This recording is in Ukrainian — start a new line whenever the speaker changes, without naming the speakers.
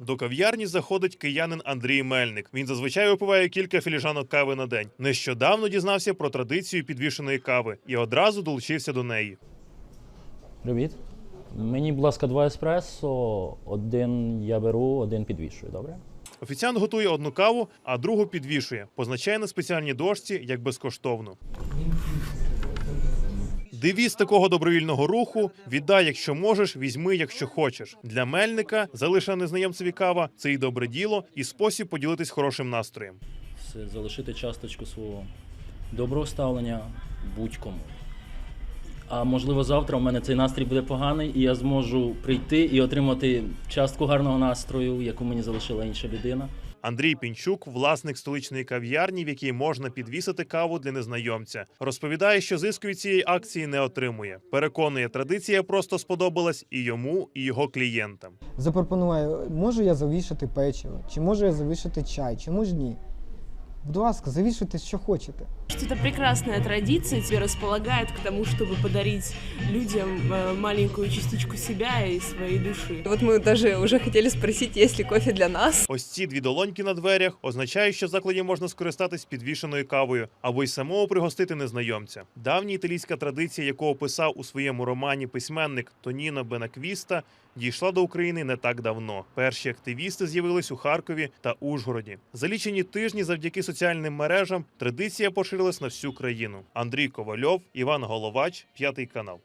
До кав'ярні заходить киянин Андрій Мельник. Він зазвичай випиває кілька філіжанок кави на день. Нещодавно дізнався про традицію підвішеної кави і одразу долучився до неї.
Привіт. Мені, будь ласка, два еспресо, один я беру, один підвішую, добре?
Офіціант готує одну каву, а другу підвішує, позначає на спеціальній дошці як безкоштовну. Девіз такого добровільного руху віддай, якщо можеш, візьми, якщо хочеш. Для мельника залишена незнайомцеві кава це і добре діло, і спосіб поділитись хорошим настроєм.
Це залишити часточку свого доброго ставлення будь-кому. А можливо, завтра у мене цей настрій буде поганий, і я зможу прийти і отримати частку гарного настрою, яку мені залишила інша людина.
Андрій Пінчук, власник столичної кав'ярні, в якій можна підвісити каву для незнайомця, розповідає, що зиску від цієї акції не отримує. Переконує, традиція просто сподобалась і йому, і його клієнтам.
Запропонуваю, можу я завішати печиво, чи можу я завішати чай, чому ж ні? Будь ласка, завішуйте, що хочете.
что это прекрасная традиция, тебе располагает к тому, чтобы подарить людям э, маленькую частичку себя и своей души.
Вот мы даже уже хотели спросить, есть ли кофе для нас.
Ось ці дві долоньки на дверях означають, що в закладі можна скористатись підвішеною кавою або й самому пригостити незнайомця. Давня італійська традиція, яку описав у своєму романі письменник Тоніно Бенаквіста, дійшла до України не так давно. Перші активісти з'явились у Харкові та Ужгороді. За лічені тижні, завдяки соціальним мережам, традиція поширилась на всю країну. Андрій Ковальов, Іван Головач, п'ятий канал.